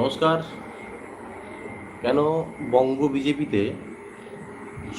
নমস্কার। কেন বঙ্গ বিজেপিতে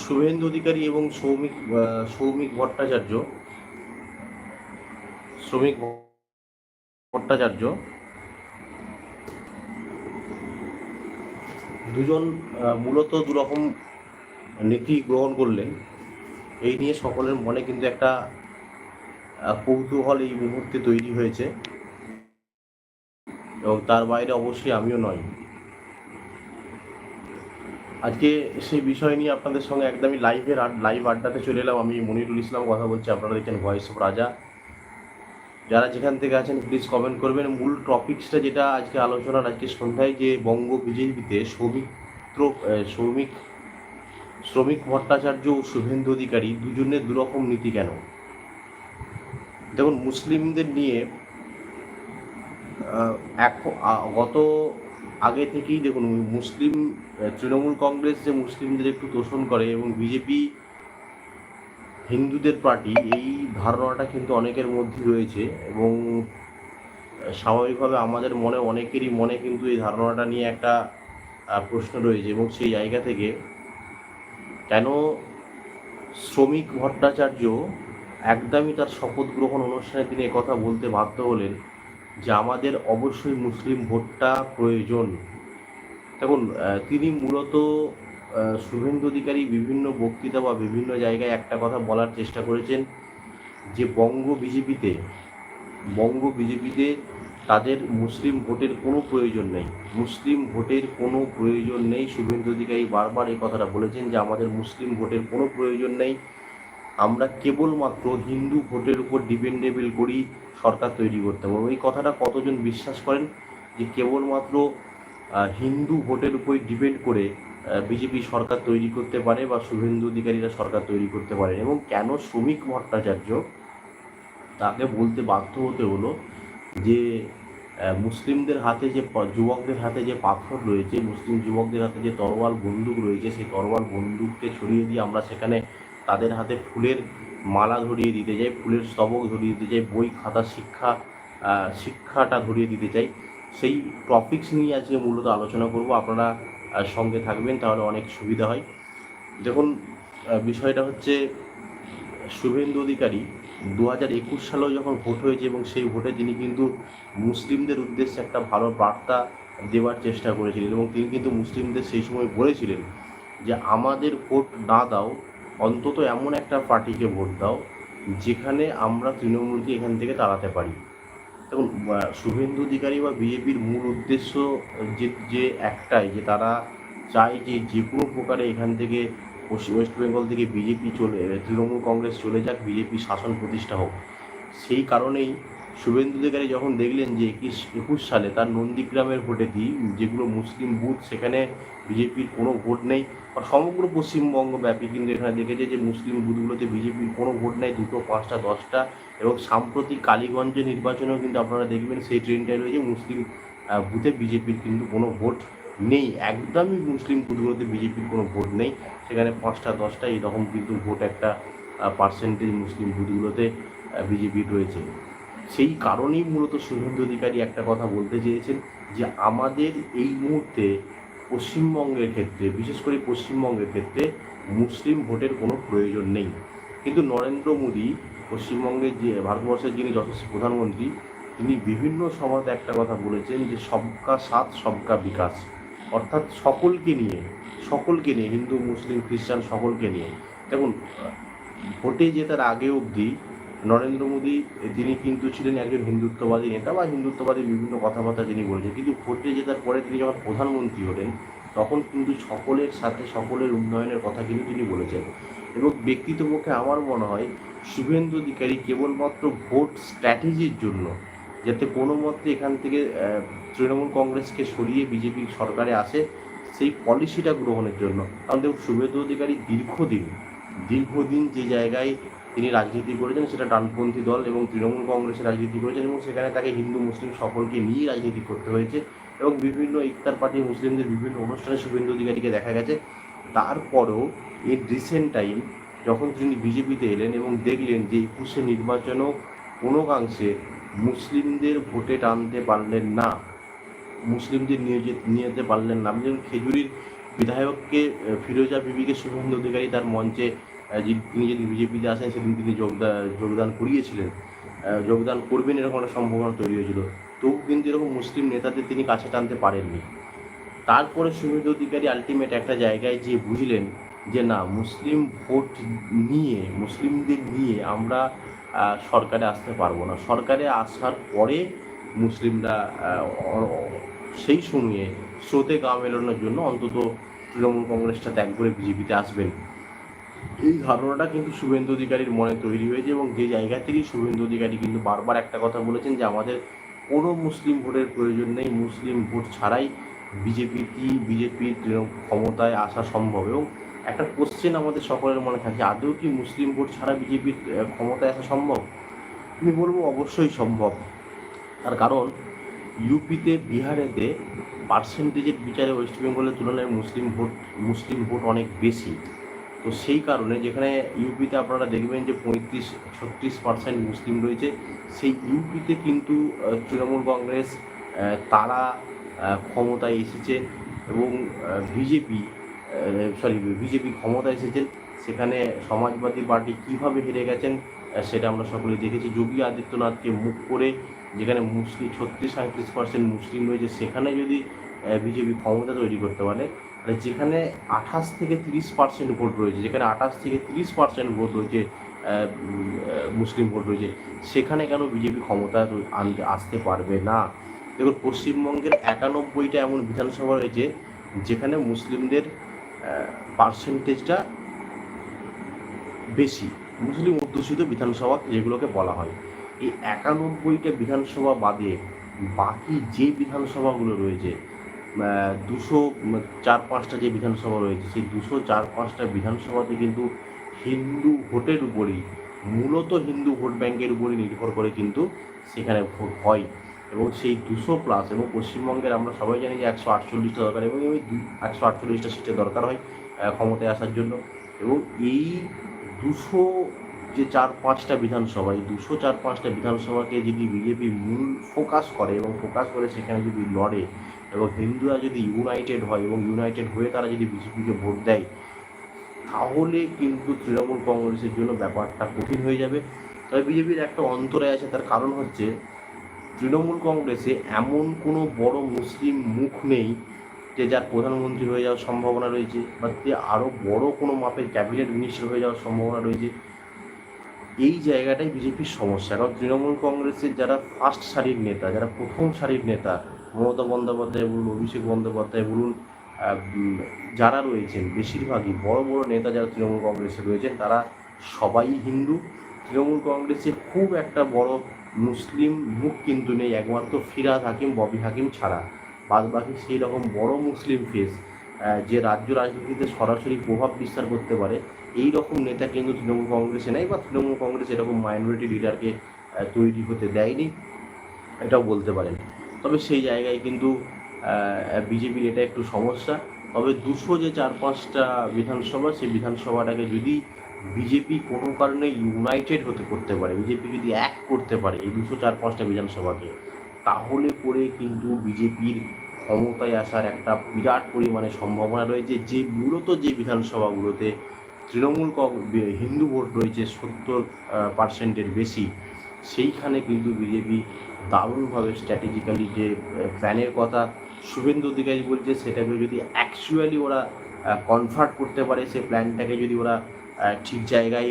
শুভেন্দু অধিকারী এবং সৌমিক সৌমিক ভট্টাচার্য, শ্রমিক ভট্টাচার্য দুজন মূলত দুরকম নীতি গ্রহণ করলেন, এই নিয়ে সকলের মনে কিন্তু একটা কৌতূহল এই মুহূর্তে তৈরি হয়েছে। এবং তার বাইরে অবশ্যই আমিও নই। আজকে সেই বিষয় নিয়ে আপনাদের সঙ্গে একদমই লাইভের লাইভ আড্ডাতে চলে এলাম। আমি মনিরুল ইসলাম কথা বলছি, আপনারা দেখছেন ভয়েস অফ রাজা যারা যেখান থেকে আছেন প্লিজ কমেন্ট করবেন। মূল টপিকসটা যেটা আজকে আলোচনার আজকে সন্ধ্যায়, যে বঙ্গ বিজেপিতে সৌমিত্র শ্রমিক শ্রমিক ভট্টাচার্য ও শুভেন্দু অধিকারী দুজনের দুরকম নীতি কেন? দেখুন, মুসলিমদের নিয়ে গত আগে থেকেই দেখুন মুসলিম তৃণমূল কংগ্রেস যে মুসলিমদের একটু তোষণ করে এবং বিজেপি হিন্দুদের পার্টি, এই ধারণাটা কিন্তু অনেকের মধ্যে রয়েছে এবং স্বাভাবিকভাবে আমাদের মনে, অনেকেরই মনে কিন্তু এই ধারণাটা নিয়ে একটা প্রশ্ন রয়েছে এবং সেই জায়গা থেকে কেন শ্রমিক ভট্টাচার্য একদমই তার শপথ গ্রহণ অনুষ্ঠানে তিনি কথা বলতে বাধ্য হলেন? যে আমাদের অবশ্যই মুসলিম ভোটটা প্রয়োজন। দেখুন তিনি মূলত শুভেন্দু অধিকারী বিভিন্ন বক্তৃতা বা বিভিন্ন জায়গায় একটা কথা বলার চেষ্টা করেছেন যে বঙ্গ বিজেপিতে বঙ্গ বিজেপিতে তাদের মুসলিম ভোটের কোনো প্রয়োজন নেই। মুসলিম ভোটের কোনো প্রয়োজন নেই। শুভেন্দু অধিকারী বারবার এই কথাটা বলেছেন যে আমাদের মুসলিম ভোটের কোনো প্রয়োজন নেই। আমরা কেবলমাত্র হিন্দু ভোটের উপর ডিপেন্ডেবল করি সরকার তৈরি করতে পারব। এই কথাটা কতজন বিশ্বাস করেন? যে কেবলমাত্র হিন্দু ভোটের উপর ডিপেন্ড করে বিজেপি সরকার তৈরি করতে পারে বা শুভেন্দু অধিকারীরা সরকার তৈরি করতে পারে। এবং কেন শ্রমিক ভট্টাচার্য তাকে বলতে বাধ্য হতে হলো যে মুসলিমদের হাতে যে যুবকদের হাতে যে পাথর রয়েছে, মুসলিম যুবকদের হাতে যে তরোয়াল বন্দুক রয়েছে, সেই তরোয়াল বন্দুককে ছড়িয়ে দিয়ে আমরা সেখানে তাদের হাতে ফুলের মালা ধরিয়ে দিতে চাই, ফুলের স্তবক ধরিয়ে দিতে চাই, বই, খাতা, শিক্ষা শিক্ষাটা ধরিয়ে দিতে চাই। সেই টপিকস নিয়ে আজকে মূলত আলোচনা করব। আপনারা সঙ্গে থাকবেন, তাহলে অনেক সুবিধা হয়। দেখুন বিষয়টা হচ্ছে, শুভেন্দু অধিকারী দু হাজার একুশ সালেও যখন ভোট হয়েছে এবং সেই ভোটে তিনি কিন্তু মুসলিমদের উদ্দেশ্যে একটা ভালো বার্তা দেওয়ার চেষ্টা করেছিলেন এবং তিনি কিন্তু মুসলিমদের সেই সময় বলেছিলেন যে, আমাদের ভোট না দাও অন্তত এমন একটা পার্টিকে ভোট দাও, যেখানে আমরা তৃণমূলকে এখান থেকে তাড়াতে পারি। দেখুন শুভেন্দু অধিকারী বা বিজেপির মূল উদ্দেশ্য যে যে একটাই, যে তারা চায় যে যে কোনো প্রকারে এখান থেকে পশ্চিম ওয়েস্ট বেঙ্গল থেকে বিজেপি চলে, তৃণমূল কংগ্রেস চলে যাক, বিজেপি শাসন প্রতিষ্ঠা হোক। সেই কারণেই শুভেন্দু অধিকারী যখন দেখলেন যে একুশ একুশ সালে তার নন্দীগ্রামের ভোটে দিই যেগুলো মুসলিম বুথ, সেখানে বিজেপির কোনো ভোট নেই, আর সমগ্র পশ্চিমবঙ্গ ব্যাপী কিন্তু এখানে দেখেছে যে মুসলিম বুথগুলোতে বিজেপির কোনো ভোট নেই, দুটো, পাঁচটা, দশটা, এবং সাম্প্রতিক কালীগঞ্জে নির্বাচনেও কিন্তু আপনারা দেখবেন সেই ট্রেনটাই রয়েছে মুসলিম বুথে বিজেপির কিন্তু কোনো ভোট নেই। একদমই মুসলিম বুথগুলোতে বিজেপির কোনো ভোট নেই, সেখানে পাঁচটা, দশটা, এরকম কিন্তু ভোট একটা পার্সেন্টেজ মুসলিম বুথগুলোতে বিজেপির রয়েছে। সেই কারণেই মূলত শুভেন্দু অধিকারী একটা কথা বলতে চেয়েছেন যে আমাদের এই মুহূর্তে পশ্চিমবঙ্গের ক্ষেত্রে, বিশেষ করে পশ্চিমবঙ্গের ক্ষেত্রে মুসলিম ভোটের কোনো প্রয়োজন নেই। কিন্তু নরেন্দ্র মোদী, পশ্চিমবঙ্গের যে ভারতবর্ষের যিনি যথেষ্ট প্রধানমন্ত্রী, তিনি বিভিন্ন সভাতে একটা কথা বলেছেন যে সবকা সাথ, সবকা বিকাশ। অর্থাৎ সকলকে নিয়ে সকলকে নিয়ে, হিন্দু, মুসলিম, খ্রিস্টান, সকলকে নিয়ে। দেখুন, ভোটে জেতার আগে অবধি নরেন্দ্র মোদী, তিনি কিন্তু ছিলেন একজন হিন্দুত্ববাদী নেতা বা হিন্দুত্ববাদী বিভিন্ন কথাবার্তা তিনি বলেছেন। কিন্তু ভোটে জেতার পরে তিনি যখন প্রধানমন্ত্রী হলেন, তখন কিন্তু সকলের সাথে সকলের উন্নয়নের কথা কিন্তু তিনি বলেছেন। এবং ব্যক্তিগত পক্ষে আমার মনে হয়, শুভেন্দু অধিকারী কেবলমাত্র ভোট স্ট্র্যাটেজির জন্য, যাতে কোনো মতে এখান থেকে তৃণমূল কংগ্রেসকে সরিয়ে বিজেপি সরকারে আসে, সেই পলিসিটা গ্রহণের জন্য। কারণ দেখুন, শুভেন্দু অধিকারী দীর্ঘদিন দীর্ঘদিন যে জায়গায় তিনি রাজনীতি করেছেন, সেটা ডানপন্থী দল এবং তৃণমূল কংগ্রেসের রাজনীতি করেছেন এবং সেখানে তাকে হিন্দু, মুসলিম সকলকে নিয়ে রাজনীতি করতে হয়েছে এবং বিভিন্ন ইফতার পার্টি মুসলিমদের বিভিন্ন অনুষ্ঠানে শুভেন্দু অধিকারীকে দেখা গেছে। তারপরেও এর রিসেন্ট টাইম যখন তিনি বিজেপিতে এলেন এবং দেখলেন যে একুশে নির্বাচনও কোনোকাংশে মুসলিমদের ভোটে টানতে পারলেন না, মুসলিমদের নিয়ে যেতে পারলেন না। আপনি যেমন খেজুরির বিধায়ককে, ফিরোজা বিবিকে শুভেন্দু অধিকারী তার মঞ্চে তিনি যদি বিজেপিতে আসেন, সেদিন তিনি যোগদান যোগদান করিয়েছিলেন। যোগদান করবেন এরকম একটা সম্ভাবনা তৈরি হয়েছিল। তবু কিন্তু এরকম মুসলিম নেতাদের তিনি কাছে টানতে পারেননি। তারপরে শুভেন্দু অধিকারী আলটিমেট একটা জায়গায় যে বুঝলেন যে না, মুসলিম ভোট নিয়ে, মুসলিমদের নিয়ে আমরা সরকারে আসতে পারব না। সরকারে আসার পরে মুসলিমরা সেই সময়ে স্রোতে গা মেলানোর জন্য অন্তত তৃণমূল কংগ্রেসটা ত্যাগ করে বিজেপিতে আসবেন। এই ধারণাটা কিন্তু শুভেন্দু অধিকারীর মনে তৈরি হয়েছে এবং যে জায়গা থেকেই শুভেন্দু অধিকারী কিন্তু বারবার একটা কথা বলেছেন যে আমাদের কোনো মুসলিম ভোটের প্রয়োজন নেই, মুসলিম ভোট ছাড়াই বিজেপি কি বিজেপির ক্ষমতায় আসা সম্ভব? এবং একটা কোশ্চেন আমাদের সকলের মনে থাকে, আদৌ কি মুসলিম ভোট ছাড়া বিজেপির ক্ষমতায় আসা সম্ভব? আমি বলব অবশ্যই সম্ভব। তার কারণ, ইউপিতে, বিহারেতে পার্সেন্টেজের বিচারে ওয়েস্ট বেঙ্গলের তুলনায় মুসলিম ভোট মুসলিম ভোট অনেক বেশি। তো সেই কারণে যেখানে ইউপিতে আপনারা দেখবেন যে পঁয়ত্রিশ, ছত্রিশ পার্সেন্ট মুসলিম রয়েছে, সেই ইউপিতে কিন্তু তৃণমূল কংগ্রেস তারা ক্ষমতায় এসেছে এবং বিজেপি সরি বিজেপি ক্ষমতায় এসেছেন সেখানে সমাজবাদী পার্টি কীভাবে হেরে গেছেন সেটা আমরা সকলে দেখেছি। যোগী আদিত্যনাথকে মুখ করে যেখানে মুসলিম, ছত্রিশ সাঁত্রিশ পার্সেন্ট মুসলিম রয়েছে, সেখানে যদি বিজেপি ক্ষমতা তৈরি করতে পারে তাহলে যেখানে আঠাশ থেকে তিরিশ পার্সেন্ট ভোট রয়েছে, যেখানে আঠাশ থেকে তিরিশ পার্সেন্ট ভোট রয়েছে মুসলিম ভোট রয়েছে, সেখানে কেন বিজেপি ক্ষমতা আনতে, আসতে পারবে না? দেখুন, পশ্চিমবঙ্গের একানব্বইটা এমন বিধানসভা রয়েছে, যেখানে মুসলিমদের পার্সেন্টেজটা বেশি। মুসলিম অধ্যুষিত বিধানসভা যেগুলোকে বলা হয়। এই একানব্বইটা বিধানসভা বাদে বাকি যে বিধানসভাগুলো রয়েছে দুশো চার পাঁচটা যে বিধানসভা রয়েছে, সেই দুশো চার পাঁচটা বিধানসভাতে কিন্তু হিন্দু ভোটের উপরই, মূলত হিন্দু ভোট ব্যাংকের উপরই নির্ভর করে কিন্তু সেখানে ভোট হয়। এবং সেই দুশো প্লাস এবং পশ্চিমবঙ্গের আমরা সবাই জানি যে একশো আটচল্লিশটা দরকার এবং এই একশো আটচল্লিশটা সিটের দরকার হয় ক্ষমতায় আসার জন্য। এবং এই দুশো যে চার পাঁচটা বিধানসভা, এই দুশো চার পাঁচটা বিধানসভাকে যদি বিজেপি মূল ফোকাস করে এবং ফোকাস করে সেখানে যদি লড়ে এবং হিন্দুরা যদি ইউনাইটেড হয় এবং ইউনাইটেড হয়ে তারা যদি বিজেপিকে ভোট দেয়, তাহলে কিন্তু তৃণমূল কংগ্রেসের জন্য ব্যাপারটা কঠিন হয়ে যাবে। তবে বিজেপির একটা অন্তরে আছে, তার কারণ হচ্ছে তৃণমূল কংগ্রেসে এমন কোনো বড় মুসলিম মুখ নেই যে যার প্রধানমন্ত্রী হয়ে যাওয়ার সম্ভাবনা রয়েছে বা যে আরও বড় কোনো মাপের ক্যাবিনেট মিনিস্টার হয়ে যাওয়ার সম্ভাবনা রয়েছে। এই জায়গাটাই বিজেপির সমস্যা। কারণ তৃণমূল কংগ্রেসের যারা ফার্স্ট সারির নেতা, যারা প্রথম সারির নেতা মমতা বন্দ্যোপাধ্যায় বলুন, অভিষেক বন্দ্যোপাধ্যায় বলুন যারা রয়েছেন, বেশিরভাগই বড় বড় নেতা যারা তৃণমূল কংগ্রেসে রয়েছেন, তারা সবাই হিন্দু। তৃণমূল কংগ্রেসে খুব একটা বড় মুসলিম মুখ কিন্তু নেই, একমাত্র ফিরাদ হাকিম, ববি হাকিম ছাড়া। বাদ বাকি সেই রকম বড় মুসলিম ফেস যে রাজ্য রাজনীতিতে সরাসরি প্রভাব বিস্তার করতে পারে, এই রকম নেতা কিন্তু তৃণমূল কংগ্রেসে নেই বা তৃণমূল কংগ্রেস এরকম মাইনরিটি লিডারকে তৈরি হতে দেয়নি, এটাও বলতে পারেন। তবে সেই জায়গায় কিন্তু বিজেপির এটা একটু সমস্যা। তবে দুশো যে চার পাঁচটা বিধানসভা, সেই বিধানসভাটাকে যদি বিজেপি কোনো কারণে ইউনাইটেড হতে করতে পারে, বিজেপি যদি এক করতে পারে এই দুশো চার পাঁচটা বিধানসভাকে, তাহলে পরে কিন্তু বিজেপির ক্ষমতায় আসার একটা বিরাট পরিমাণে সম্ভাবনা রয়েছে। যে মূলত যে বিধানসভাগুলোতে তৃণমূল হিন্দু ভোট রয়েছে সত্তর পার্সেন্টের বেশি, সেইখানে কিন্তু বিজেপি দারুণভাবে স্ট্র্যাটেজিক্যালি যে প্ল্যানের কথা শুভেন্দু অধিকারী বলছে, সেটাকে যদি অ্যাকচুয়ালি ওরা কনভার্ট করতে পারে সেই প্ল্যানটাকে যদি ওরা ঠিক জায়গায়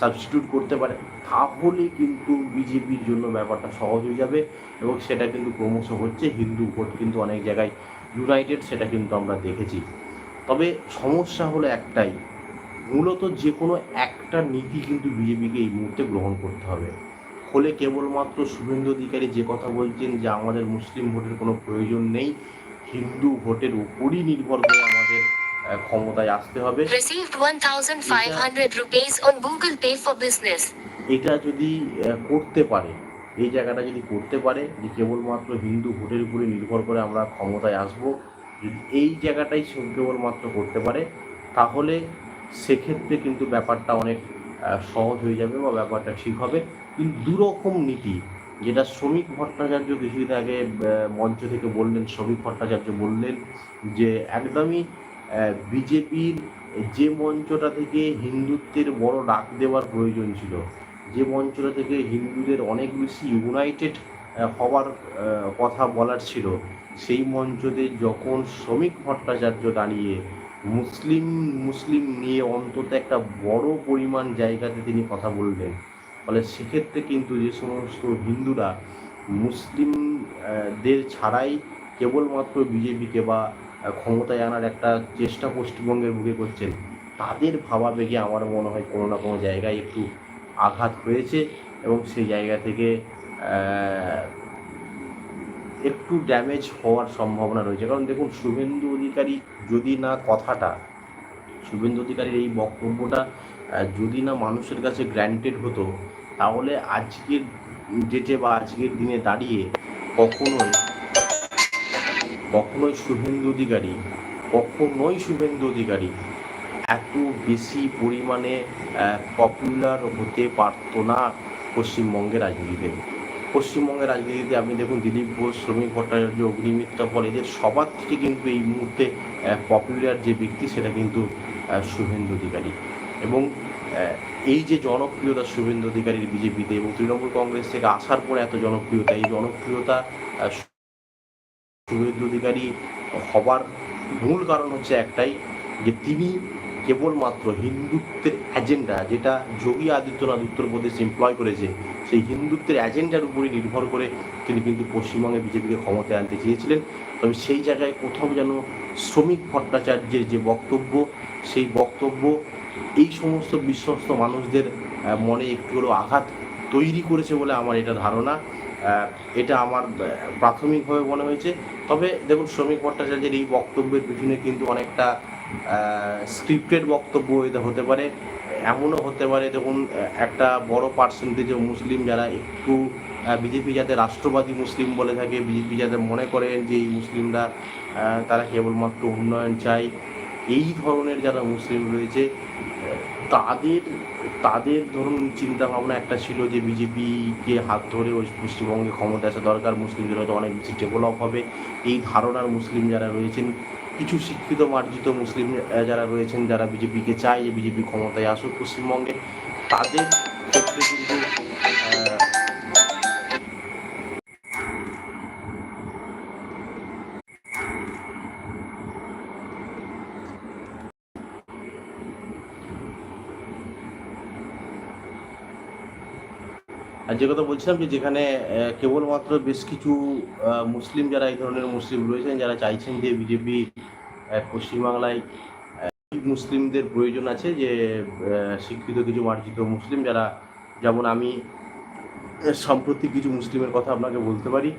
সাবস্টিটিউট করতে পারে, তাহলে কিন্তু বিজেপির জন্য ব্যাপারটা সহজ হয়ে যাবে এবং সেটা কিন্তু ক্রমশ হচ্ছে। হিন্দু ভোট কিন্তু অনেক জায়গায় ইউনাইটেড সেটা কিন্তু আমরা দেখেছি। তবে সমস্যা হলো একটাই, মূলত যে কোনো একটা নীতি কিন্তু বিজেপিকে এই মুহূর্তে গ্রহণ করতে হবে। ফলে কেবলমাত্র শুভেন্দু অধিকারী যে কথা বলছেন যে আমাদের মুসলিম ভোটের কোনো প্রয়োজন নেই হিন্দু ভোটের উপরই নির্ভর করে আমাদের ক্ষমতায় আসতে হবে Received 1500 rupees on Google Pay for business. এটা যদি করতে পারে এই জায়গাটা যদি করতে পারে যে কেবলমাত্র হিন্দু ভোটের উপরে নির্ভর করে আমরা ক্ষমতায় আসব যদি এই জায়গাটাই সে কেবলমাত্র করতে পারে তাহলে সেক্ষেত্রে কিন্তু ব্যাপারটা অনেক সহজ হয়ে যাবে বা ব্যাপারটা ঠিক হবে কিন্তু দুরকম নীতি যেটা শ্রমিক ভট্টাচার্য কিছুদিন আগে মঞ্চ থেকে বললেন, শ্রমিক ভট্টাচার্য বললেন যে একদমই বিজেপির যে মঞ্চটা থেকে হিন্দুত্বের বড় ডাক দেওয়ার প্রয়োজন ছিল, যে মঞ্চটা থেকে হিন্দুদের অনেক বেশি ইউনাইটেড হওয়ার কথা বলার ছিল, সেই মঞ্চতে যখন শ্রমিক ভট্টাচার্য দাঁড়িয়ে মুসলিম মুসলিম নিয়ে অন্তত একটা বড় পরিমাণ জায়গাতে তিনি কথা বললেন ফলে সেক্ষেত্রে কিন্তু যে সমস্ত হিন্দুরা মুসলিমদের ছাড়াই কেবলমাত্র বিজেপিকে বা ক্ষমতায় আনার একটা চেষ্টা পশ্চিমবঙ্গের বুকে করছেন, তাদের ভাবাবেগে আমার মনে হয় কোনো না কোনো জায়গায় একটু আঘাত হয়েছে এবং সেই জায়গা থেকে একটু ড্যামেজ হওয়ার সম্ভাবনা রয়েছে। কারণ দেখুন, শুভেন্দু অধিকারী যদি না কথাটা, শুভেন্দু অধিকারীর এই বক্তব্যটা যদি না মানুষের কাছে গ্র্যান্টেড হতো, তাহলে আজকের ডেটে বা আজকের দিনে দাঁড়িয়ে কখনোই কখনোই শুভেন্দু অধিকারী, কখনোই শুভেন্দু অধিকারী এত বেশি পরিমাণে পপুলার হতে পারতো না পশ্চিমবঙ্গের রাজনীতিতে। পশ্চিমবঙ্গের রাজনীতিতে আপনি দেখুন দিলীপ ঘোষ, শ্রমিক ভট্টাচার্য, অগ্নিমিত্রা পল, এদের সবার থেকে কিন্তু এই মুহূর্তে পপুলার যে ব্যক্তি, সেটা কিন্তু শুভেন্দু অধিকারী। এবং এই যে জনপ্রিয়তা শুভেন্দু অধিকারীর বিজেপিতে এবং তৃণমূল কংগ্রেস থেকে আসার পরে এত জনপ্রিয়তা, এই জনপ্রিয়তা শুভেন্দু অধিকারী হবার মূল কারণ হচ্ছে একটাই, যে তিনি কেবলমাত্র হিন্দুত্বের এজেন্ডা যেটা যোগী আদিত্যনাথ উত্তরপ্রদেশ এমপ্লয় করেছে, সেই হিন্দুত্বের এজেন্ডার উপরই নির্ভর করে তিনি কিন্তু পশ্চিমবঙ্গে বিজেপিকে ক্ষমতায় আনতে চেয়েছিলেন। তবে সেই জায়গায় কোথাও যেন শ্রমিক ভট্টাচার্যের যে বক্তব্য, সেই বক্তব্য এই সমস্ত বিশ্বস্ত মানুষদের মনে একটু হলেও আঘাত তৈরি করেছে বলে আমার এটা ধারণা। এটা আমার প্রাথমিকভাবে মনে হয়েছে। তবে দেখুন, শ্রমিক ভট্টাচার্যের এই বক্তব্যের পিছনে কিন্তু অনেকটা স্ক্রিপ্টেড বক্তব্য হতে পারে। এমনও হতে পারে, দেখুন, একটা বড় পার্সেন্টেজে মুসলিম যারা একটু বিজেপি যাতে রাষ্ট্রবাদী মুসলিম বলে থাকে, বিজেপি যাতে মনে করেন যে এই মুসলিমরা তারা কেবলমাত্র উন্নয়ন চায়, এই ধরনের যারা মুসলিম রয়েছে তাদের তাদের ধরুন চিন্তা ভাবনা একটা ছিল যে বিজেপিকে হাত ধরে ওই পশ্চিমবঙ্গে ক্ষমতা আসা দরকার, মুসলিমদের হয়তো অনেক বেশি ডেভেলপ হবে। এই ধারণার মুসলিম যারা রয়েছেন, কিছু শিক্ষিত মার্জিত মুসলিম যারা রয়েছেন, যারা বিজেপিকে চায় যে বিজেপি ক্ষমতায় আসুক পশ্চিমবঙ্গে, তাদের ক্ষেত্রে কিন্তু আর যে কথা বলছিলাম যে যেখানে কেবলমাত্র বেশ কিছু মুসলিম যারা এই ধরনের মুসলিম রয়েছেন, যারা চাইছেন যে বিজেপি পশ্চিমবাংলায় মুসলিমদের প্রয়োজন আছে যে শিক্ষিত কিছু মার্জিত মুসলিম যারা, যেমন আমি সাম্প্রতিক কিছু মুসলিমের কথা আপনাকে বলতে পারি।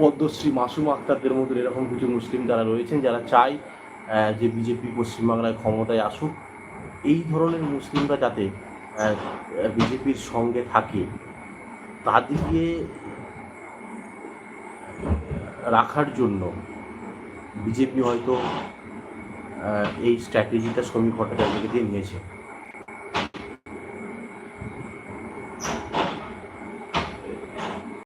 পদ্মশ্রী মাসুম আক্তারদের মতো এরকম কিছু মুসলিম যারা রয়েছেন, যারা চায় যে বিজেপি পশ্চিমবাংলায় ক্ষমতায় আসুক। এই ধরনের মুসলিমরা যাতে বিজেপির সঙ্গে থাকে তাদেরকে রাখার জন্য বিজেপি হয়তো এই স্ট্র্যাটেজিটা শ্রমিক ভট্টাচার্যকে দিয়ে নিয়েছে।